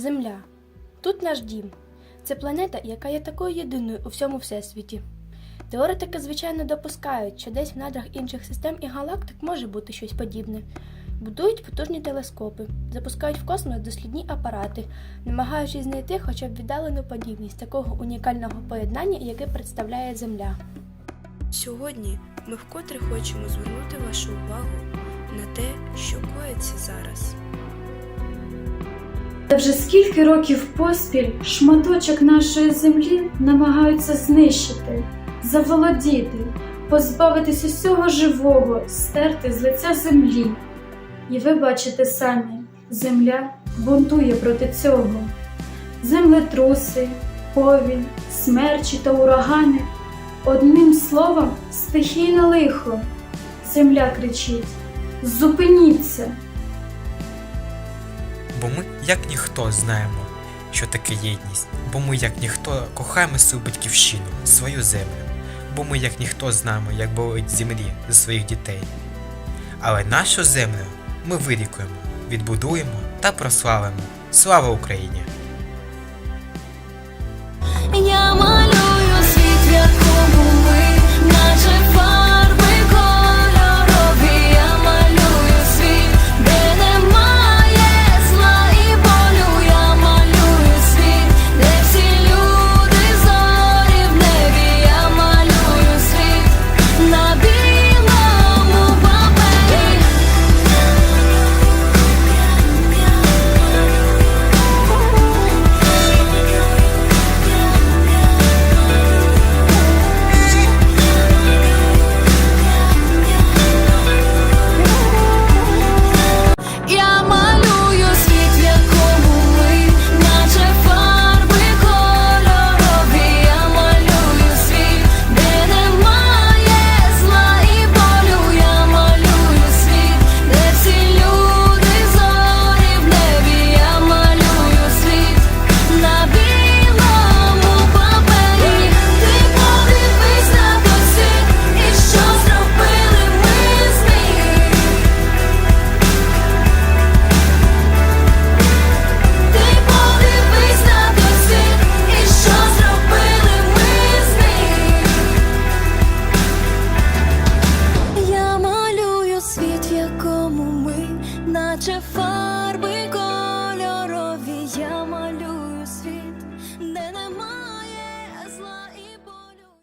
Земля. Тут наш дім. Це планета, яка є такою єдиною у всьому всесвіті. Теоретики, звичайно, допускають, що десь в надрах інших систем і галактик може бути щось подібне. Будують потужні телескопи, запускають в космос дослідні апарати, намагаючись знайти хоча б віддалену подібність такого унікального поєднання, яке представляє Земля. Сьогодні ми вкотре хочемо звернути вашу увагу на те, що коїться зараз. Та вже скільки років поспіль шматочок нашої землі намагаються знищити, заволодіти, позбавитись усього живого, стерти з лиця землі. І ви бачите самі, земля бунтує проти цього. Землетруси, повінь, смерчі та урагани. Одним словом, стихійне лихо. Земля кричить: Зупиніться! Бо ми, як ніхто, знаємо, що таке єдність, бо ми, як ніхто, кохаємо свою батьківщину, свою землю, бо ми, як ніхто, знаємо, як болить землі за своїх дітей. Але нашу землю ми вилікуємо, відбудуємо та прославимо. Слава Україні! Я to fall.